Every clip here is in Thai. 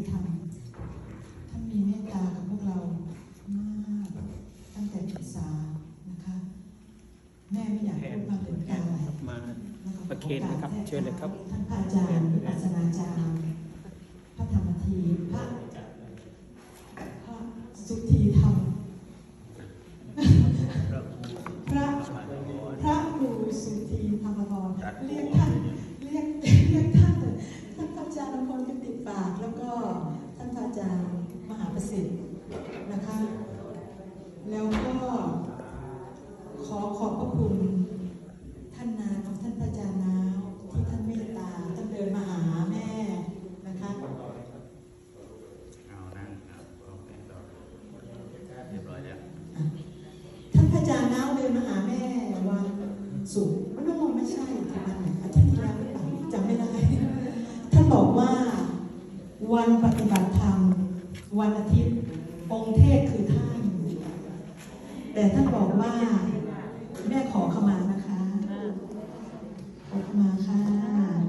ติธรรมท่านมีเมตตากับพวกเรามากตั้งแต่ศึกษานะคะ แม่ไม่อยากพูดมากเกินไมาประเคนนะครับเชิญเลยครับท่านอาจารย์วิปัสนาจารย์พระธรรมทีพระพระสุธีธรรมพระพระครูสุธีธรรมกรเรียก แล้วก็ท่านพระอาจารย์มหาประสิทธิ์นะคะ แล้วก็ขอขอบพระคุณท่านนาของท่านพระอาจารย์นาวที่ท่านเมตตาท่านเดินมาหาแม่นะคะเอานั่งครับโอเคต่อเรียบร้อยแล้วท่านพระอาจารย์นาวเดินมาหาแม่วันศุกร์มันต้องไม่ใช่ที่วันไหนอาทิตย์ที่แล้วหรือเปล่าจำไม่ได้ท่านบอกว่า วันปฏิบัติธรรม วันอาทิตย์องค์เทศคือท่านแต่ท่านบอกว่าแม่ขอขมานะคะขอขมาค่ะ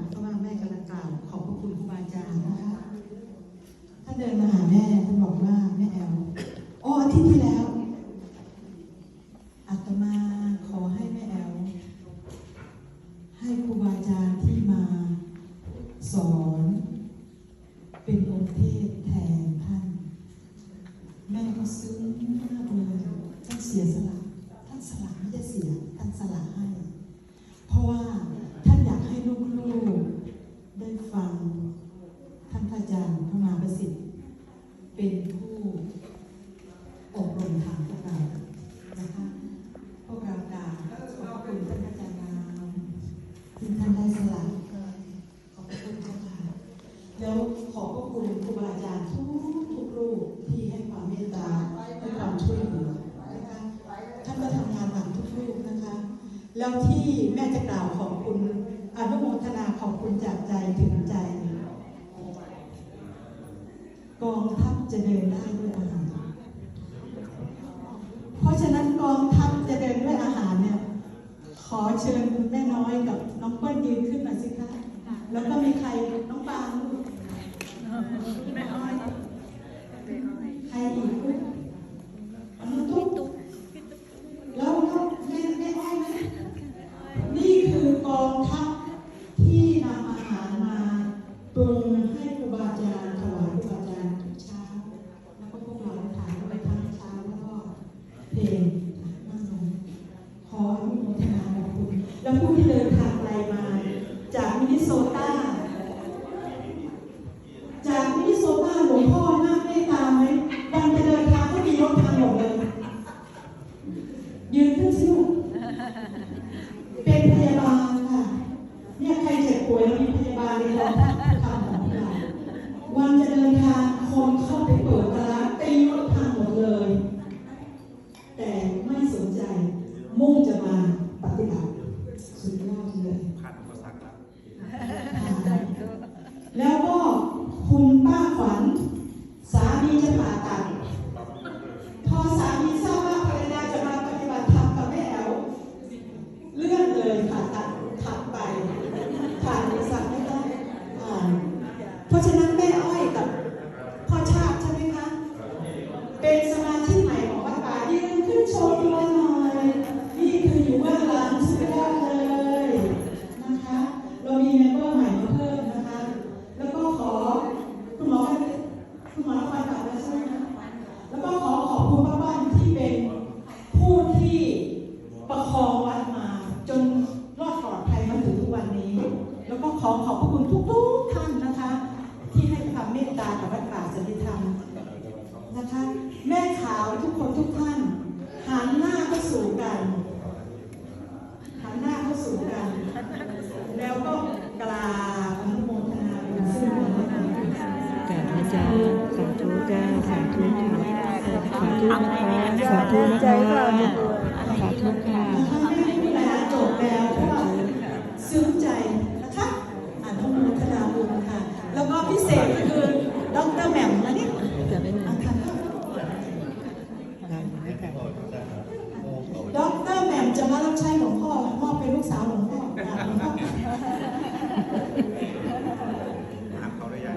เพราะว่าแม่กำลังกล่าวขอบพระคุณครูบาอาจารย์นะคะท่านเดินมาหาแม่ท่านบอกว่า เสียท่านสละให้ เพราะว่าท่านอยากให้ลูกๆได้ฟังท่านพระอาจารย์พระมหาประสิทธิ์เป็นผู้อบรมธรรมพวกเรานะคะพวกเรากราบขอบคุณท่านอาจารย์นามที่ท่านได้สละขอบพระคุณเจ้าค่ะแล้วขอบพระคุณครูบาอาจารย์ทุกทุกรูปที่ให้ความเมตตาให้ความช่วยเหลือนะคะท่านก็ทำงานหนักทุกรูปนะคะ แล้วที่แม่จะกล่าวของคุณอนุโมทนาของคุณจากใจถึงใจ กองทัพจะเดินได้ด้วยอาหาร เพราะฉะนั้นกองทัพจะเดินด้วยอาหารเนี่ยขอเชิญคุณแม่น้อยกับน้องเปิ้ลยืนขึ้นมาสิคะแล้วก็มีใคร และผู้ที่เดินทางไกลมา จากมินนิโซตา แล้วก็คุณป้าขวัญสามีจะผ่าตัดพอสามีทราบว่าภรรยาจะมาปฏิบัติธรรมกับแม่แอ๋วเลื่อนเลยผ่าตัดถัดไปผ่านอุตสรรคไม่ได้ผ่านเพราะฉะนั้นแม่อ้อยกับพ่อชาติใช่ไหมคะ เป็นสมาชิกใหม่ของวัดป่ายืนขึ้นโชว์ตัวหน่อย นี่คืออยู่เบื้องหลังสุดยอดเลยนะคะ เรามีเมมเบอร์ใหม่มาเพิ่มนะคะ แล้วก็ขอคุณหมอคุณหมอฟันกลับแล้วใช่ไหมคะแล้วก็ขอขอบคุณป้าบ้านที่เป็นผู้ ที่ประคองวัดมาจนรอดปลอดภัยมาถึงทุกวันนี้ แล้วก็ขอขอบพระคุณทุกๆท่านนะคะ ที่ให้ความเมตตากับวัดป่าสันติธรรมนะคะ แม่ขาวทุกคนทุกท่านหันหน้าเข้าสู่กันหันหน้าเข้าสู่กัน แล้วก็กราบอนุโมทนาบุญซึ่งกันและกันกราบอาจารย์สาธุจ้าสาธุค่ะสาธุนะคะสาธุนะคะ สาธุค่ะนะคะแม่พูดแล้วจบแล้วเพราะว่าซึ้งใจนะคะอนุโมทนาบุญค่ะ แล้วก็พิเศษก็คือดรแหม่มนะนี่จะได้ไหม อะค่ะ ได้ไหมคะ ดรแหม่มจะมารับใช้หลวงพ่อมอบเป็นลูกสาวหลวงพ่ออะหลวงพ่อ ถามเขาได้ยัง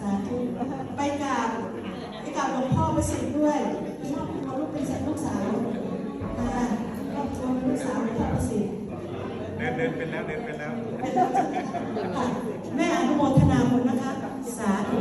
สาธุไปกราบไปกราบหลวงพ่อประสิทธิ์ด้วยมอบให้เขาลูกเป็นลูกสาวค่ะครอบครัวเป็นลูกสาวหลวงพ่อ เดินเป็นแล้วเดินเป็นแล้ว แม่อนุโมทนาบุญนะคะ สาธุ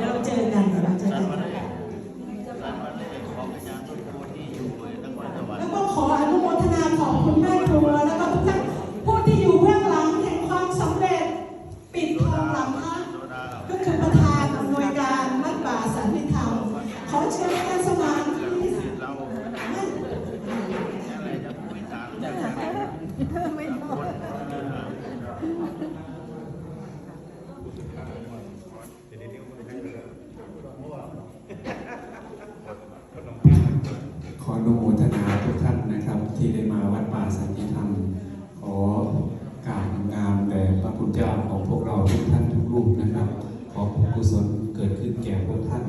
เจ้าของพวกเราทุกท่านทุกรูปนะครับ ขอพระกุศลเกิดขึ้นแก่พวกท่าน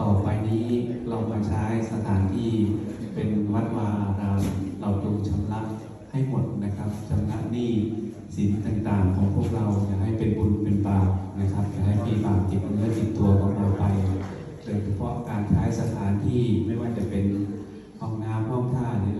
ต่อไปนี้เรามาใช้สถานที่เป็นวัดวาอารามเราดูชำระให้หมดนะครับชำระหนี้สินต่างๆ ของพวกเราอย่าให้เป็นบุญเป็นบาปนะครับอย่าให้มีบาปติดเนื้อติดตัวของเราไปโดยเฉพาะการใช้สถานที่ไม่ว่าจะเป็นห้องน้ำห้องท่าหรือ